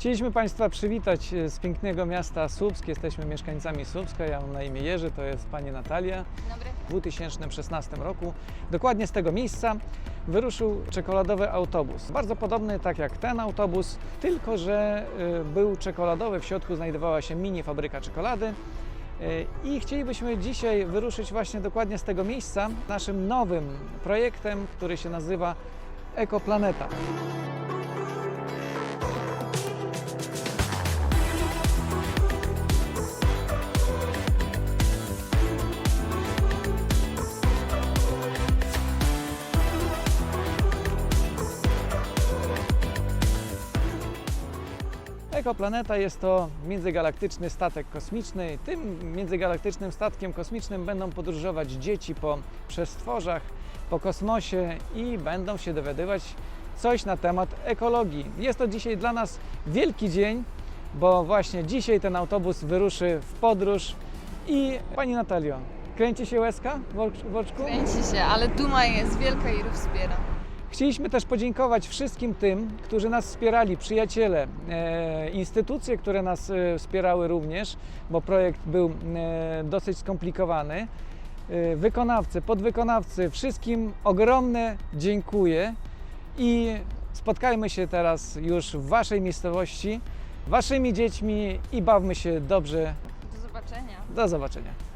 Chcieliśmy Państwa przywitać e, z pięknego miasta Słupsk. Jesteśmy mieszkańcami Słupska. Ja mam na imię Jerzy, to jest Pani Natalia. Dobry. W 2016 roku, dokładnie z tego miejsca, wyruszył czekoladowy autobus. Bardzo podobny tak jak ten autobus, tylko że y, był czekoladowy, w środku znajdowała się mini fabryka czekolady. Y, I chcielibyśmy dzisiaj wyruszyć właśnie dokładnie z tego miejsca naszym nowym projektem, który się nazywa Ekoplaneta. Ekoplaneta jest to międzygalaktyczny statek kosmiczny. Tym międzygalaktycznym statkiem kosmicznym będą podróżować dzieci po przestworzach, po kosmosie i będą się dowiadywać coś na temat ekologii. Jest to dzisiaj dla nas wielki dzień, bo właśnie dzisiaj ten autobus wyruszy w podróż i Pani Natalio, kręci się łezka w ocz- w oczku? Kręci się, ale duma jest wielka i wspiera. Chcieliśmy też podziękować wszystkim tym, którzy nas wspierali, przyjaciele, e, instytucje, które nas e, wspierały również, bo projekt był e, dosyć skomplikowany. Wykonawcy, podwykonawcy, wszystkim ogromne dziękuję i spotkajmy się teraz już w Waszej miejscowości, Waszymi dziećmi i bawmy się dobrze. Do zobaczenia. Do zobaczenia.